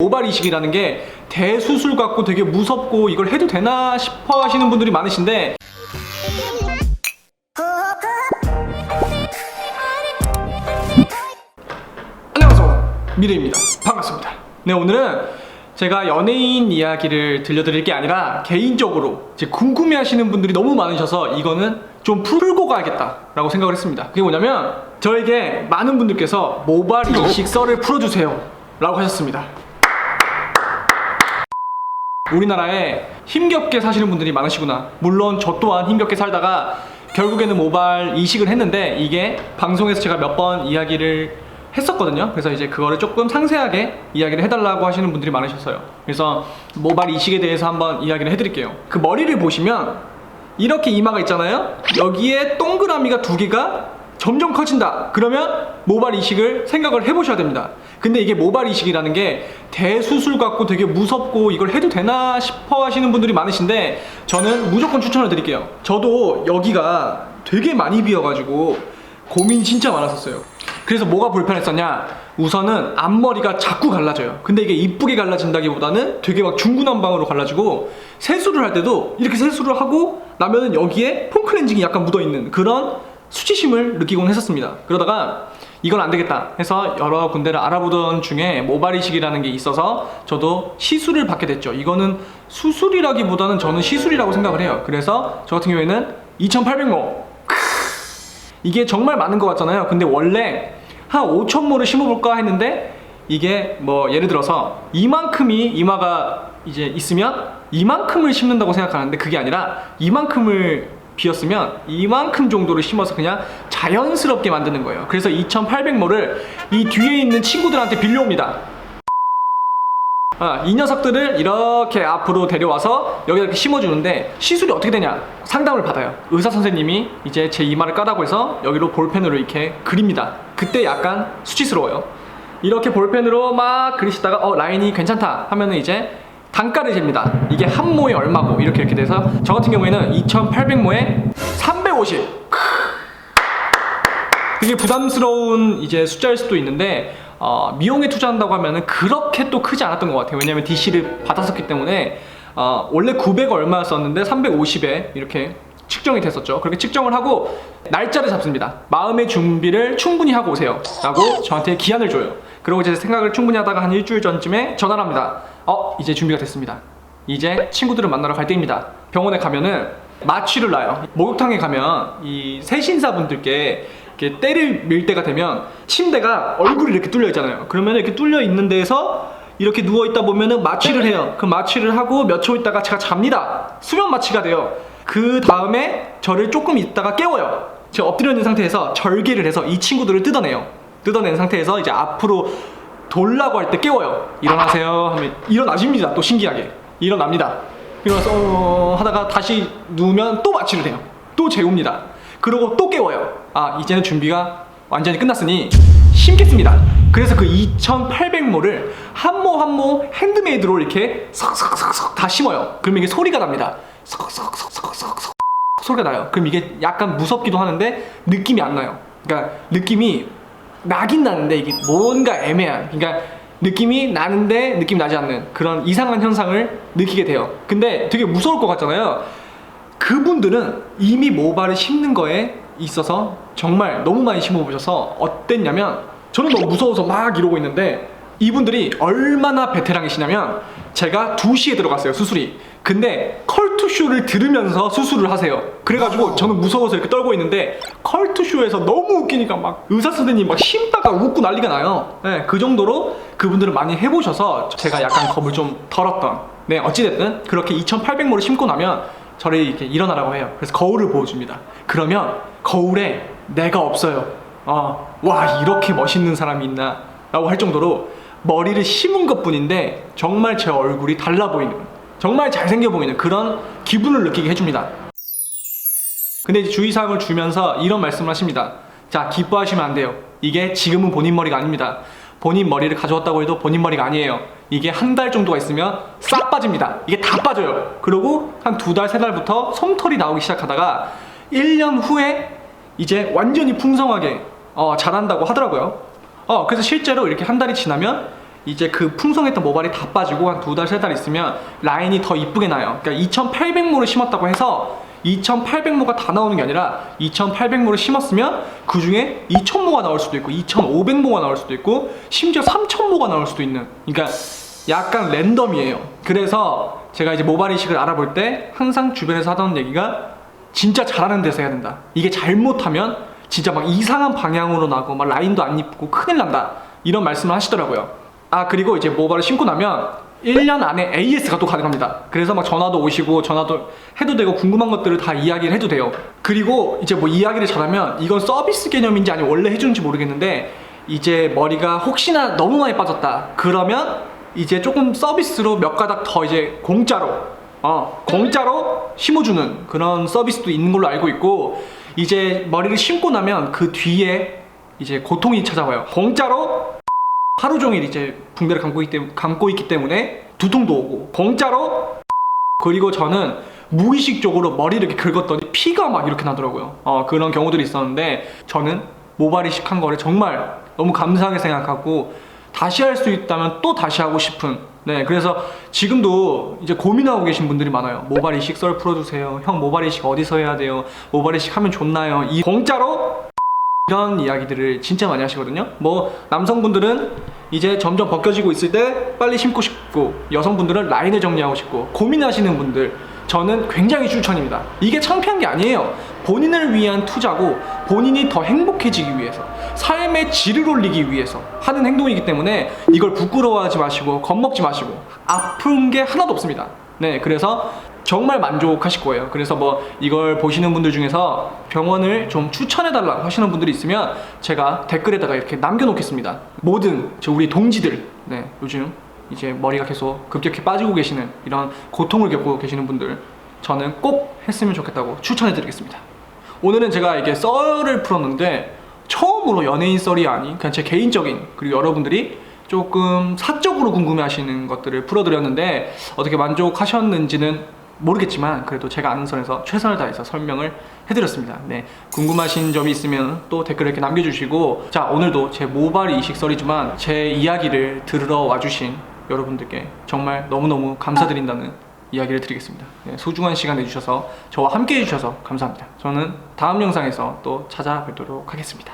모발 이식이라는 게 대수술 같고 되게 무섭고 이걸 해도 되나 싶어 하시는 분들이 많으신데 안녕하세요. 미래입니다. 반갑습니다. 네 오늘은 제가 연예인 이야기를 들려드릴 게 아니라 개인적으로 이제 궁금해 하시는 분들이 너무 많으셔서 이거는 좀 풀고 가야겠다 라고 생각을 했습니다. 그게 뭐냐면 저에게 많은 분들께서 모발 이식 썰을 풀어주세요 라고 하셨습니다 우리나라에 힘겹게 사시는 분들이 많으시구나. 물론 저 또한 힘겹게 살다가 결국에는 모발 이식을 했는데 이게 방송에서 제가 몇 번 이야기를 했었거든요. 그래서 이제 그거를 조금 상세하게 이야기를 해달라고 하시는 분들이 많으셨어요. 그래서 모발 이식에 대해서 한번 이야기를 해드릴게요. 그 머리를 보시면 이렇게 이마가 있잖아요. 여기에 동그라미가 두 개가 점점 커진다. 그러면 모발 이식을 생각을 해보셔야 됩니다. 근데 이게 모발 이식이라는 게 대수술 같고 되게 무섭고 이걸 해도 되나 싶어 하시는 분들이 많으신데 저는 무조건 추천을 드릴게요. 저도 여기가 되게 많이 비어가지고 고민이 진짜 많았었어요. 그래서 뭐가 불편했었냐? 우선은 앞머리가 자꾸 갈라져요. 근데 이게 이쁘게 갈라진다기보다는 되게 막 중구난방으로 갈라지고 세수를 할 때도 이렇게 세수를 하고 나면은 여기에 폼클렌징이 약간 묻어 있는 그런 수치심을 느끼곤 했었습니다. 그러다가 이건 안 되겠다 해서 여러 군데를 알아보던 중에 모발 이식이라는 게 있어서 저도 시술을 받게 됐죠. 이거는 수술이라기보다는 저는 시술이라고 생각을 해요. 그래서 저 같은 경우에는 2,800모 이게 정말 많은 것 같잖아요. 근데 원래 한 5천 모를 심어볼까 했는데 이게 뭐 예를 들어서 이만큼이 이마가 이제 있으면 이만큼을 심는다고 생각하는데 그게 아니라 이만큼을 비었으면 이만큼 정도를 심어서 그냥 자연스럽게 만드는 거예요. 그래서 2,800모를 이 뒤에 있는 친구들한테 빌려옵니다. 아, 이 녀석들을 이렇게 앞으로 데려와서 여기다 이렇게 심어주는데 시술이 어떻게 되냐 상담을 받아요 의사 선생님이 이제 제 이마를 까다고 해서 여기로 볼펜으로 이렇게 그립니다 그때 약간 수치스러워요 이렇게 볼펜으로 막 그리시다가 어 라인이 괜찮다 하면은 이제 단가를 잽니다 이게 한 모에 얼마고 이렇게 이렇게 돼서 저 같은 경우에는 2,800모에 350 그게 부담스러운 이제 숫자일 수도 있는데 어, 미용에 투자한다고 하면은 그렇게 또 크지 않았던 것 같아요. 왜냐면 DC를 받았었기 때문에 어, 원래 900 얼마였었는데 350에 이렇게 측정이 됐었죠. 그렇게 측정을 하고 날짜를 잡습니다. 마음의 준비를 충분히 하고 오세요. 라고 저한테 기한을 줘요. 그리고 이제 생각을 충분히 하다가 한 일주일 전쯤에 전화를 합니다. 어, 이제 준비가 됐습니다. 이제 친구들을 만나러 갈 때입니다. 병원에 가면은 마취를 놔요. 목욕탕에 가면 이 세신사분들께 이렇게 때를 밀 때가 되면 침대가 얼굴이 이렇게 뚫려 있잖아요. 그러면 이렇게 뚫려 있는 데에서 이렇게 누워 있다 보면은 마취를 해요. 그 마취를 하고 몇 초 있다가 제가 잡니다. 수면 마취가 돼요. 그 다음에 저를 조금 있다가 깨워요. 제가 엎드려 있는 상태에서 절개를 해서 이 친구들을 뜯어내요. 뜯어낸 상태에서 이제 앞으로 돌라고 할 때 깨워요. 일어나세요 하면 일어나십니다. 또 신기하게 일어납니다. 일어나서 어... 하다가 다시 누우면 또 마취를 해요. 또 재웁니다. 그러고 또 깨워요. 아 이제는 준비가 완전히 끝났으니 심겠습니다. 그래서 그 2,800모를 한 모 한 모 핸드메이드로 이렇게 석석석석 다 심어요. 그럼 이게 소리가 납니다. 석석석석석석 소리가 나요. 그럼 이게 약간 무섭기도 하는데 느낌이 안 나요. 그러니까 느낌이 나긴 나는데 이게 뭔가 애매한. 그러니까 느낌이 나는데 느낌이 나지 않는 그런 이상한 현상을 느끼게 돼요. 근데 되게 무서울 것 같잖아요. 그분들은 이미 모발을 심는 거에 있어서 정말 너무 많이 심어보셔서 어땠냐면 저는 너무 무서워서 막 이러고 있는데 이분들이 얼마나 베테랑이시냐면 제가 2시에 들어갔어요 수술이 근데 컬투쇼를 들으면서 수술을 하세요 그래가지고 저는 무서워서 이렇게 떨고 있는데 컬투쇼에서 너무 웃기니까 막 의사 선생님 막 심다가 웃고 난리가 나요 네, 그 정도로 그분들은 많이 해보셔서 제가 약간 겁을 좀 덜었던 네 어찌됐든 그렇게 2800모를 심고 나면 저를 이렇게 일어나라고 해요. 그래서 거울을 보여줍니다. 그러면 거울에 내가 없어요. 어, 와 이렇게 멋있는 사람이 있나? 라고 할 정도로 머리를 심은 것 뿐인데 정말 제 얼굴이 달라 보이는 정말 잘생겨 보이는 그런 기분을 느끼게 해줍니다. 근데 이제 주의사항을 주면서 이런 말씀을 하십니다. 자, 기뻐하시면 안 돼요. 이게 지금은 본인 머리가 아닙니다. 본인 머리를 가져왔다고 해도 본인 머리가 아니에요. 이게 한 달 정도가 있으면 싹 빠집니다. 이게 다 빠져요. 그리고 한 두 달, 세 달부터 솜털이 나오기 시작하다가 1년 후에 이제 완전히 풍성하게 어, 자란다고 하더라고요. 어, 그래서 실제로 이렇게 한 달이 지나면 이제 그 풍성했던 모발이 다 빠지고 한 두 달 세 달 있으면 라인이 더 이쁘게 나요. 그러니까 2,800모를 심었다고 해서 2,800모가 다 나오는 게 아니라 2,800모를 심었으면 그 중에 2,000모가 나올 수도 있고 2,500모가 나올 수도 있고 심지어 3,000모가 나올 수도 있는. 그러니까 약간 랜덤이에요. 그래서 제가 이제 모발 이식을 알아볼 때 항상 주변에서 하던 얘기가 진짜 잘하는 데서 해야 된다. 이게 잘못하면 진짜 막 이상한 방향으로 나고 막 라인도 안 이쁘고 큰일 난다. 이런 말씀을 하시더라고요. 아 그리고 이제 모발을 심고 나면 1년 안에 AS가 또 가능합니다. 그래서 막 전화도 오시고 전화도 해도 되고 궁금한 것들을 다 이야기를 해도 돼요. 그리고 이제 뭐 이야기를 잘하면 이건 서비스 개념인지 아니면 원래 해주는지 모르겠는데 이제 머리가 혹시나 너무 많이 빠졌다. 그러면 이제 조금 서비스로 몇 가닥 더 이제 공짜로 어 공짜로 심어주는 그런 서비스도 있는 걸로 알고 있고 이제 머리를 심고 나면 그 뒤에 이제 고통이 찾아와요. 공짜로 하루 종일 이제 붕대를 감고 있기, 때문에, 감고 있기 때문에 두통도 오고 공짜로. 그리고 저는 무의식적으로 머리를 이렇게 긁었더니 피가 막 이렇게 나더라고요. 어, 그런 경우들이 있었는데 저는 모발 이식한 거를 정말 너무 감사하게 생각하고 다시 할 수 있다면 또 다시 하고 싶은. 네 그래서 지금도 이제 고민하고 계신 분들이 많아요. 모발 이식 썰 풀어주세요. 형 모발 이식 어디서 해야 돼요? 모발 이식 하면 좋나요? 이 공짜로 이런 이야기들을 진짜 많이 하시거든요. 뭐 남성분들은 이제 점점 벗겨지고 있을 때 빨리 심고 싶고 여성분들은 라인을 정리하고 싶고 고민하시는 분들 저는 굉장히 추천입니다. 이게 창피한 게 아니에요. 본인을 위한 투자고 본인이 더 행복해지기 위해서 삶의 질을 올리기 위해서 하는 행동이기 때문에 이걸 부끄러워하지 마시고 겁먹지 마시고 아픈 게 하나도 없습니다. 네, 그래서 정말 만족하실 거예요. 그래서 뭐 이걸 보시는 분들 중에서 병원을 좀 추천해 달라고 하시는 분들이 있으면 제가 댓글에다가 이렇게 남겨 놓겠습니다. 모든 저 우리 동지들, 네, 요즘 이제 머리가 계속 급격히 빠지고 계시는 이런 고통을 겪고 계시는 분들 저는 꼭 했으면 좋겠다고 추천해 드리겠습니다. 오늘은 제가 이게 썰을 풀었는데 처음으로 연예인 썰이 아닌 그냥 제 개인적인 그리고 여러분들이 조금 사적으로 궁금해 하시는 것들을 풀어드렸는데 어떻게 만족하셨는지는 모르겠지만 그래도 제가 아는 선에서 최선을 다해서 설명을 해드렸습니다. 네, 궁금하신 점이 있으면 또 댓글 이렇게 남겨주시고 자 오늘도 제 모발 이식 썰이지만 제 이야기를 들으러 와주신 여러분들께 정말 너무너무 감사드린다는 이야기를 드리겠습니다. 네, 소중한 시간 내주셔서 저와 함께 해주셔서 감사합니다. 저는 다음 영상에서 또 찾아뵙도록 하겠습니다.